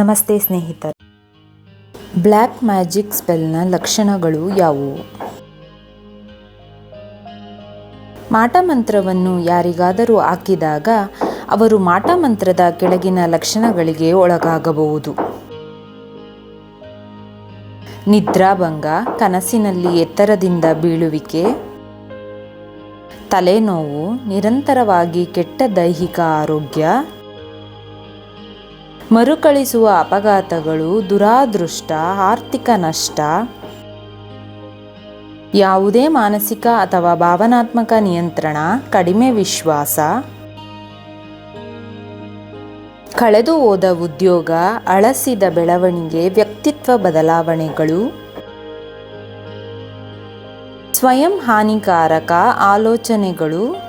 ನಮಸ್ತೆ ಸ್ನೇಹಿತರೆ. Black magic ಸ್ಪೆಲ್ನ ಲಕ್ಷಣಗಳು ಯಾವುವು? ಮಾಟಮಂತ್ರವನ್ನು ಯಾರಿಗಾದರೂ ಹಾಕಿದಾಗ ಅವರು ಮಾಟಮಂತ್ರದ ಕೆಳಗಿನ ಲಕ್ಷಣಗಳಿಗೆ ಒಳಗಾಗಬಹುದು. ನಿದ್ರಾಭಂಗ, ಕನಸಿನಲ್ಲಿ ಎತ್ತರದಿಂದ ಬೀಳುವಿಕೆ, ತಲೆನೋವು, ನಿರಂತರವಾಗಿ ಕೆಟ್ಟ ದೈಹಿಕ ಆರೋಗ್ಯ ಮರುಕಳಿಸುವ ಅಪಘಾತಗಳು ದುರಾದೃಷ್ಟ, ಆರ್ಥಿಕ ನಷ್ಟ. ಯಾವುದೇ ಮಾನಸಿಕ ಅಥವಾ ಭಾವನಾತ್ಮಕ ನಿಯಂತ್ರಣ, ಕಡಿಮೆ ವಿಶ್ವಾಸ. ಕಳೆದು ಹೋದ ಉದ್ಯೋಗ, ಅಳಸಿದ ಬೆಳವಣಿಗೆ, ವ್ಯಕ್ತಿತ್ವ ಬದಲಾವಣೆಗಳು. ಸ್ವಯಂ ಹಾನಿಕಾರಕ ಆಲೋಚನೆಗಳು.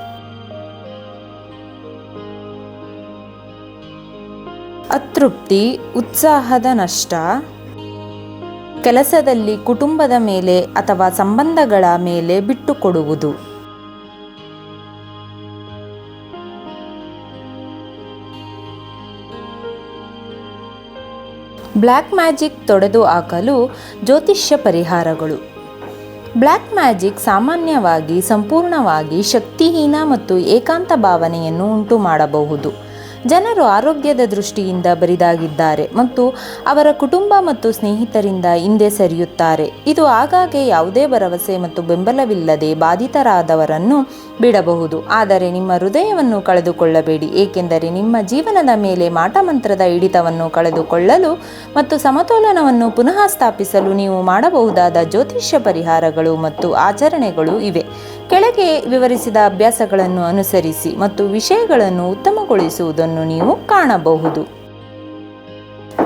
ಅತೃಪ್ತಿ, ಉತ್ಸಾಹದ ನಷ್ಟ. ಕೆಲಸದಲ್ಲಿ ಕುಟುಂಬದ ಮೇಲೆ ಅಥವಾ ಸಂಬಂಧಗಳ ಮೇಲೆ ಬಿಟ್ಟುಕೊಡುವುದು. ಬ್ಲ್ಯಾಕ್ ಮ್ಯಾಜಿಕ್ ತೊಡೆದು ಹಾಕಲು ಜ್ಯೋತಿಷ್ಯ ಪರಿಹಾರಗಳು. ಬ್ಲ್ಯಾಕ್ ಮ್ಯಾಜಿಕ್ ಸಾಮಾನ್ಯವಾಗಿ ಸಂಪೂರ್ಣವಾಗಿ ಶಕ್ತಿಹೀನ ಮತ್ತು ಏಕಾಂತ ಭಾವನೆಯನ್ನು ಉಂಟು ಮಾಡಬಹುದು ಜನರು ಆರೋಗ್ಯದ ದೃಷ್ಟಿಯಿಂದ ಬರಿದಾಗಿದ್ದಾರೆ ಮತ್ತು ಅವರ ಕುಟುಂಬ ಮತ್ತು ಸ್ನೇಹಿತರಿಂದ ಹಿಂದೆ ಸರಿಯುತ್ತಾರೆ. ಇದು ಆಗಾಗ್ಗೆ ಯಾವುದೇ ಭರವಸೆ ಮತ್ತು ಬೆಂಬಲವಿಲ್ಲದೆ ಬಾಧಿತರಾದವರನ್ನು ಬಿಡಬಹುದು. ಆದರೆ ನಿಮ್ಮ ಹೃದಯವನ್ನು ಕಳೆದುಕೊಳ್ಳಬೇಡಿ. ಏಕೆಂದರೆ ನಿಮ್ಮ ಜೀವನದ ಮೇಲೆ ಮಾಟಮಂತ್ರದ ಹಿಡಿತವನ್ನು ಕಳೆದುಕೊಳ್ಳಲು ಮತ್ತು ಸಮತೋಲನವನ್ನು ಪುನಃ ಸ್ಥಾಪಿಸಲು ನೀವು ಮಾಡಬಹುದಾದ ಜ್ಯೋತಿಷ್ಯ ಪರಿಹಾರಗಳು ಮತ್ತು ಆಚರಣೆಗಳು ಇವೆ. ಕೆಳಗೆ ವಿವರಿಸಿದ ಅಭ್ಯಾಸಗಳನ್ನು ಅನುಸರಿಸಿ ಮತ್ತು ವಿಷಯಗಳನ್ನು ಉತ್ತಮಗೊಳಿಸುವುದನ್ನು ನೀವು ಕಾಣಬಹುದು.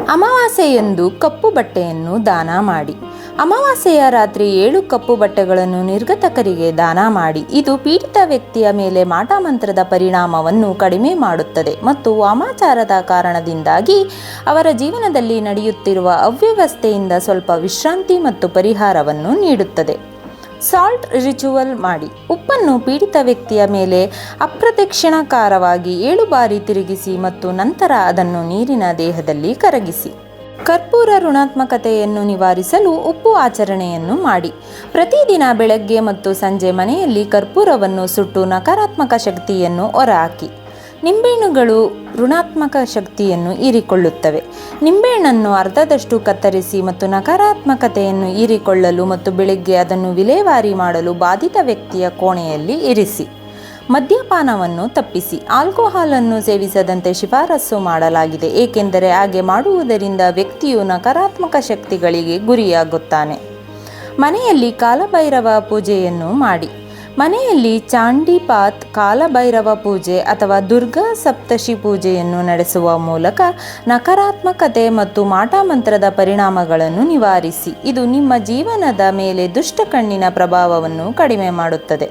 ಅಮಾವಾಸ್ಯೆಯಂದು ಕಪ್ಪು ಬಟ್ಟೆಯನ್ನು ದಾನ ಮಾಡಿ. ಅಮಾವಾಸ್ಯೆಯ ರಾತ್ರಿ ಏಳು ಕಪ್ಪು ಬಟ್ಟೆಗಳನ್ನು ನಿರ್ಗತಕರಿಗೆ ದಾನ ಮಾಡಿ. ಇದು ಪೀಡಿತ ವ್ಯಕ್ತಿಯ ಮೇಲೆ ಮಾಟಮಂತ್ರದ ಪರಿಣಾಮವನ್ನು ಕಡಿಮೆ ಮಾಡುತ್ತದೆ ಮತ್ತು ವಾಮಾಚಾರದ ಕಾರಣದಿಂದಾಗಿ ಅವರ ಜೀವನದಲ್ಲಿ ನಡೆಯುತ್ತಿರುವ ಅವ್ಯವಸ್ಥೆಯಿಂದ ಸ್ವಲ್ಪ ವಿಶ್ರಾಂತಿ ಮತ್ತು ಪರಿಹಾರವನ್ನು ನೀಡುತ್ತದೆ. ಸಾಲ್ಟ್ ರಿಚುವಲ್ ಮಾಡಿ ಉಪ್ಪನ್ನು ಪೀಡಿತ ವ್ಯಕ್ತಿಯ ಮೇಲೆ ಅಪ್ರದಕ್ಷಿಣಾಕಾರವಾಗಿ ಏಳು ಬಾರಿ ತಿರುಗಿಸಿ ಮತ್ತು ನಂತರ ಅದನ್ನು ನೀರಿನ ದೇಹದಲ್ಲಿ ಕರಗಿಸಿ. ಕರ್ಪೂರ ಋಣಾತ್ಮಕತೆಯನ್ನು ನಿವಾರಿಸಲು ಉಪ್ಪು ಆಚರಣೆಯನ್ನು ಮಾಡಿ. ಪ್ರತಿದಿನ ಬೆಳಗ್ಗೆ ಮತ್ತು ಸಂಜೆ ಮನೆಯಲ್ಲಿ ಕರ್ಪೂರವನ್ನು ಸುಟ್ಟು ನಕಾರಾತ್ಮಕ ಶಕ್ತಿಯನ್ನು ಹೊರಹಾಕಿ. ನಿಂಬೆಹಣ್ಣುಗಳು ಋಣಾತ್ಮಕ ಶಕ್ತಿಯನ್ನು ಹೀರಿಕೊಳ್ಳುತ್ತವೆ. ನಿಂಬೆಹಣ್ಣನ್ನು ಅರ್ಧದಷ್ಟು ಕತ್ತರಿಸಿ ಮತ್ತು ನಕಾರಾತ್ಮಕತೆಯನ್ನು ಹೀರಿಕೊಳ್ಳಲು ಮತ್ತು ಬೆಳಗ್ಗೆ ಅದನ್ನು ವಿಲೇವಾರಿ ಮಾಡಲು ಬಾಧಿತ ವ್ಯಕ್ತಿಯ ಕೋಣೆಯಲ್ಲಿ ಇರಿಸಿ, ಮದ್ಯಪಾನವನ್ನು ತಪ್ಪಿಸಿ ಆಲ್ಕೋಹಾಲನ್ನು ಸೇವಿಸದಂತೆ ಶಿಫಾರಸು ಮಾಡಲಾಗಿದೆ, ಏಕೆಂದರೆ ಹಾಗೆ ಮಾಡುವುದರಿಂದ ವ್ಯಕ್ತಿಯು ನಕಾರಾತ್ಮಕ ಶಕ್ತಿಗಳಿಗೆ ಗುರಿಯಾಗುತ್ತಾನೆ. ಮನೆಯಲ್ಲಿ ಕಾಲಭೈರವ ಪೂಜೆಯನ್ನು ಮಾಡಿ. ಮನೆಯಲ್ಲಿ ಚಾಂಡಿಪಾತ್ ಕಾಲಭೈರವ ಪೂಜೆ ಅಥವಾ ದುರ್ಗಾ ಸಪ್ತಶಿ ಪೂಜೆಯನ್ನು ನಡೆಸುವ ಮೂಲಕ ನಕಾರಾತ್ಮಕತೆ ಮತ್ತು ಮಾಟಮಂತ್ರದ ಪರಿಣಾಮಗಳನ್ನು ನಿವಾರಿಸಿ, ಇದು ನಿಮ್ಮ ಜೀವನದ ಮೇಲೆ ದುಷ್ಟ ಕಣ್ಣಿನ ಪ್ರಭಾವವನ್ನು ಕಡಿಮೆ ಮಾಡುತ್ತದೆ.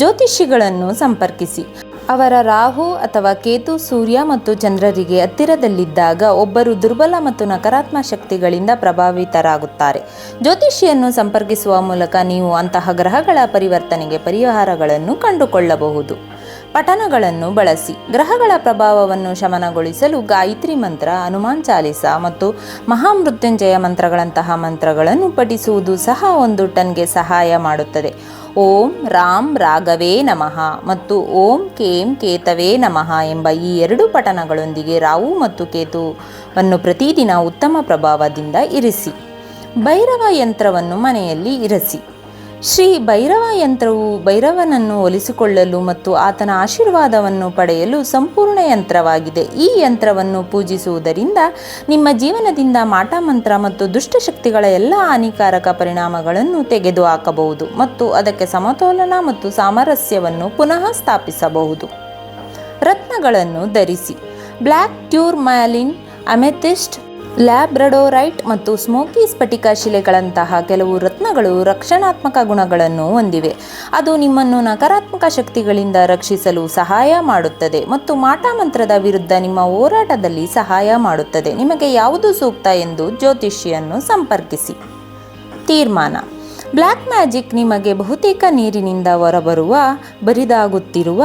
ಜ್ಯೋತಿಷಿಗಳನ್ನು ಸಂಪರ್ಕಿಸಿ. ಅವರ ರಾಹು ಅಥವಾ ಕೇತು ಸೂರ್ಯ ಮತ್ತು ಚಂದ್ರರಿಗೆ ಹತ್ತಿರದಲ್ಲಿದ್ದಾಗ ಒಬ್ಬರು ದುರ್ಬಲ ಮತ್ತು ನಕಾರಾತ್ಮಕ ಶಕ್ತಿಗಳಿಂದ ಪ್ರಭಾವಿತರಾಗುತ್ತಾರೆ. ಜ್ಯೋತಿಷಿಯನ್ನು ಸಂಪರ್ಕಿಸುವ ಮೂಲಕ ನೀವು ಅಂತಹ ಗ್ರಹಗಳ ಪರಿವರ್ತನೆಗೆ ಪರಿಹಾರಗಳನ್ನು ಕಂಡುಕೊಳ್ಳಬಹುದು. ಪಠನಗಳನ್ನು ಬಳಸಿ. ಗ್ರಹಗಳ ಪ್ರಭಾವವನ್ನು ಶಮನಗೊಳಿಸಲು ಗಾಯತ್ರಿ ಮಂತ್ರ, ಹನುಮಾನ್ ಚಾಲಿಸ ಮತ್ತು ಮಹಾಮೃತ್ಯುಂಜಯ ಮಂತ್ರಗಳಂತಹ ಮಂತ್ರಗಳನ್ನು ಪಠಿಸುವುದು ಸಹ ಒಂದು ಟನ್ಗೆ ಸಹಾಯ ಮಾಡುತ್ತದೆ. ಓಂ ರಾಮ್ ರಾಘವೇ ನಮಃ ಮತ್ತು ಓಂ ಕೇಂ ಕೇತವೇ ನಮಃ ಎಂಬ ಈ ಎರಡು ಪಠಣಗಳೊಂದಿಗೆ ರಾವು ಮತ್ತು ಕೇತುವನ್ನು ಪ್ರತಿದಿನ ಉತ್ತಮ ಪ್ರಭಾವದಿಂದ ಇರಿಸಿ. ಭೈರವ ಯಂತ್ರವನ್ನು ಮನೆಯಲ್ಲಿ ಇರಿಸಿ. ಶ್ರೀ ಭೈರವ ಯಂತ್ರವು ಭೈರವನನ್ನು ಒಲಿಸಿಕೊಳ್ಳಲು ಮತ್ತು ಆತನ ಆಶೀರ್ವಾದವನ್ನು ಪಡೆಯಲು ಸಂಪೂರ್ಣ ಯಂತ್ರವಾಗಿದೆ. ಈ ಯಂತ್ರವನ್ನು ಪೂಜಿಸುವುದರಿಂದ ನಿಮ್ಮ ಜೀವನದಿಂದ ಮಾಟಮಂತ್ರ ಮತ್ತು ದುಷ್ಟಶಕ್ತಿಗಳ ಎಲ್ಲ ಹಾನಿಕಾರಕ ಪರಿಣಾಮಗಳನ್ನು ತೆಗೆದುಹಾಕಬಹುದು ಮತ್ತು ಅದಕ್ಕೆ ಸಮತೋಲನ ಮತ್ತು ಸಾಮರಸ್ಯವನ್ನು ಪುನಃ ಸ್ಥಾಪಿಸಬಹುದು. ರತ್ನಗಳನ್ನು ಧರಿಸಿ. ಬ್ಲ್ಯಾಕ್ ಟ್ಯೂರ್ ಮ್ಯಾಲಿನ್, ಅಮೆಥಿಸ್ಟ್ ಲ್ಯಾಬ್ರಡೋರೈಟ್ ಮತ್ತು ಸ್ಮೋಕಿ ಸ್ಫಟಿಕ ಶಿಲೆಗಳಂತಹ ಕೆಲವು ರತ್ನಗಳು ರಕ್ಷಣಾತ್ಮಕ ಗುಣಗಳನ್ನು ಹೊಂದಿವೆ. ಅದು ನಿಮ್ಮನ್ನು ನಕಾರಾತ್ಮಕ ಶಕ್ತಿಗಳಿಂದ ರಕ್ಷಿಸಲು ಸಹಾಯ ಮಾಡುತ್ತದೆ ಮತ್ತು ಮಾಟಮಂತ್ರದ ವಿರುದ್ಧ ನಿಮ್ಮ ಹೋರಾಟದಲ್ಲಿ ಸಹಾಯ ಮಾಡುತ್ತದೆ. ನಿಮಗೆ ಯಾವುದು ಸೂಕ್ತ ಎಂದು ಜ್ಯೋತಿಷಿಯನ್ನು ಸಂಪರ್ಕಿಸಿ. ತೀರ್ಮಾನ. ಬ್ಲ್ಯಾಕ್ ಮ್ಯಾಜಿಕ್ ನಿಮಗೆ ಬಹುತೇಕ ನೀರಿನಿಂದ ಹೊರಬರುವ, ಬರಿದಾಗುತ್ತಿರುವ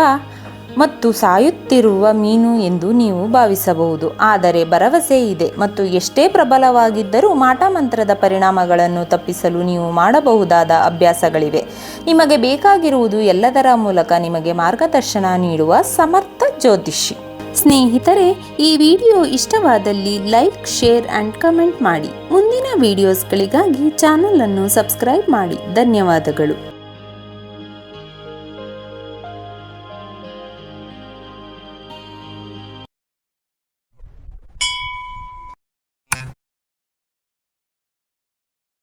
ಮತ್ತು ಸಾಯುತ್ತಿರುವ ಮೀನು ಎಂದು ನೀವು ಭಾವಿಸಬಹುದು. ಆದರೆ ಭರವಸೆ ಇದೆ ಮತ್ತು ಎಷ್ಟೇ ಪ್ರಬಲವಾಗಿದ್ದರೂ ಮಾಟಮಂತ್ರದ ಪರಿಣಾಮಗಳನ್ನು ತಪ್ಪಿಸಲು ನೀವು ಮಾಡಬಹುದಾದ ಅಭ್ಯಾಸಗಳಿವೆ. ನಿಮಗೆ ಬೇಕಾಗಿರುವುದು ಎಲ್ಲದರ ಮೂಲಕ ನಿಮಗೆ ಮಾರ್ಗದರ್ಶನ ನೀಡುವ ಸಮರ್ಥ ಜ್ಯೋತಿಷಿ. ಸ್ನೇಹಿತರೆ, ಈ ವಿಡಿಯೋ ಇಷ್ಟವಾದಲ್ಲಿ ಲೈಕ್, ಶೇರ್ ಆ್ಯಂಡ್ ಕಮೆಂಟ್ ಮಾಡಿ. ಮುಂದಿನ ವಿಡಿಯೋಸ್ಗಳಿಗಾಗಿ ಚಾನಲನ್ನು ಸಬ್ಸ್ಕ್ರೈಬ್ ಮಾಡಿ. ಧನ್ಯವಾದಗಳು.